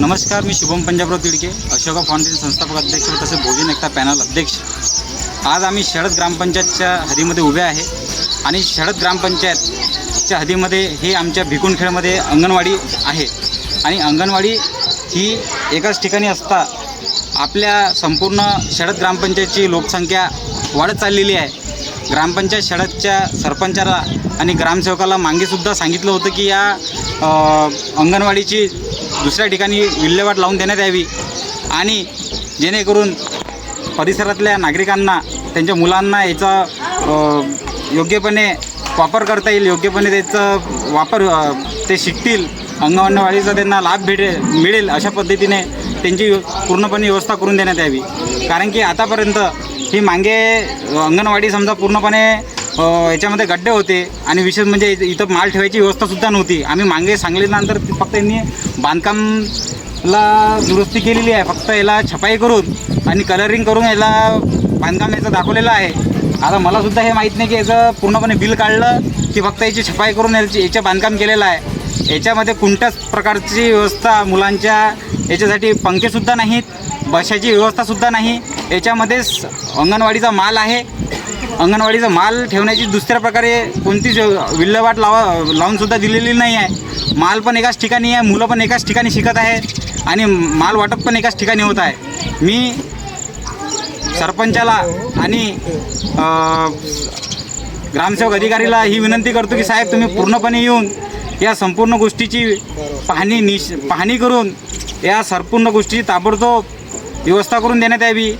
नमस्कार मी शुभम पंजाबराव तिडके अशोका फाउंडेशन संस्थापक अध्यक्ष व तसेच भोजन एकता पॅनल अध्यक्ष. आज आम्ही शरद ग्रामपंचायतच्या हदीमध्ये उभे आहे आणि शरद ग्रामपंचायतच्या हदीमध्ये हे आमच्या भिकुणखेडमध्ये अंगणवाडी आहे. आणि अंगणवाडी ही एकाच ठिकाणी असता आपल्या संपूर्ण शरद ग्रामपंचायतची लोकसंख्या वाढत चाललेली आहे. ग्रामपंचायत शरदच्या सरपंचाला आणि ग्रामसेवकाला मागेसुद्धा सांगितलं होतं की या अंगणवाडीची दुसऱ्या ठिकाणी विल्हेवाट लावून देण्यात यावी आणि जेणेकरून परिसरातल्या नागरिकांना त्यांच्या मुलांना याचा योग्यपणे वापर करता येईल योग्यपणे त्याचा वापर ते शिकतील अंगणवाडीचा त्यांना लाभ भेटेल मिळेल अशा पद्धतीने त्यांची पूर्णपणे व्यवस्था करून देण्यात यावी. कारण की आतापर्यंत ही मागे अंगणवाडी समजा पूर्णपणे याच्यामध्ये गड्डे होते आणि विशेष म्हणजे इथं- इथं माल ठेवायची व्यवस्थासुद्धा नव्हती. आम्ही मागे सांगल्यानंतर फक्त यांनी बांधकामला दुरुस्ती केलेली आहे. फक्त याला छपाई करून आणि कलरिंग करून याला बांधकाम याचं दाखवलेलं आहे. आता मलासुद्धा हे माहीत नाही की याचं पूर्णपणे बिल काढलं की फक्त याची छपाई करून याची याचं बांधकाम केलेलं आहे. याच्यामध्ये कोणत्याच प्रकारची व्यवस्था मुलांच्या याच्यासाठी पंखेसुद्धा नाहीत बशाची व्यवस्थासुद्धा नाही. याच्यामध्येच अंगणवाडीचा माल आहे. अंगणवाडीचा माल ठेवण्याची दुसऱ्या प्रकारे कोणतीच विल्हेवाट लावा लावूनसुद्धा दिलेली नाही आहे. माल पण एकाच ठिकाणी आहे मुलं पण एकाच ठिकाणी शिकत आहे आणि माल वाटप पण एकाच ठिकाणी होत आहे. मी सरपंचाला आणि ग्रामसेवक अधिकारीला ही विनंती करतो की साहेब तुम्ही पूर्णपणे येऊन या संपूर्ण गोष्टीची पाहणी निश पाहणी करून या संपूर्ण गोष्टीची ताबडतोब व्यवस्था करून देण्यात यावी.